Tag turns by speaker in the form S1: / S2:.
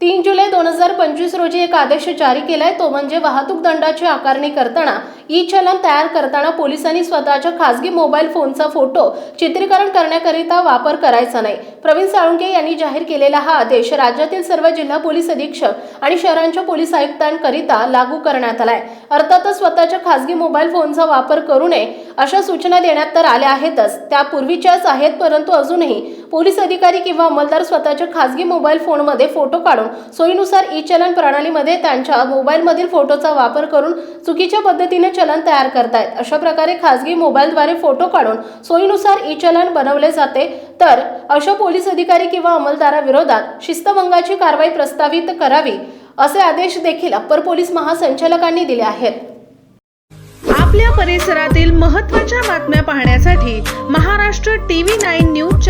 S1: तीन जुलै दोन हजार पंचवीस रोजी एक आदेश जारी केलाय. तो म्हणजे वाहतूक दंडाची आकारणी करताना ई चलन तयार करताना पोलिसांनी स्वतःच्या खासगी मोबाईल फोनचा फोटो चित्रीकरण करण्याकरिता वापर करायचा नाही. प्रवीण साळुंके यांनी जाहीर केलेला हा आदेश राज्यातील सर्व जिल्हा पोलीस अधीक्षक आणि शहरांच्या पोलीस आयुक्तांकरिता लागू करण्यात आलाय. अर्थातच स्वतःच्या खासगी मोबाईल फोनचा वापर करू नये अशा सूचना देण्यात तर आल्या आहेतच. त्या पूर्वीच्याच आहेत परंतु अजूनही पोलीस अधिकारी किंवा अंमलदार स्वतःच्या खासगी मोबाईल फोनमध्ये फोटो काढून सोयीनुसार ई चलन प्रणालीमध्ये त्यांच्या मोबाईलमधील फोटोचा वापर करून चुकीच्या पद्धतीने चलन तयार करतायत. अशा प्रकारे खासगी मोबाईलद्वारे फोटो काढून सोयीनुसार ई चलन बनवले जाते. तर अशा पोलीस अधिकारी किंवा अंमलदाराविरोधात शिस्तभंगाची कारवाई प्रस्तावित करावी असे आदेश देखील अप्पर पोलीस महासंचालकांनी दिले आहेत.
S2: आपल्या परिसरातील महत्त्वाच्या बातम्या पाहण्यासाठी महाराष्ट्र टीव्ही नाईन न्यूज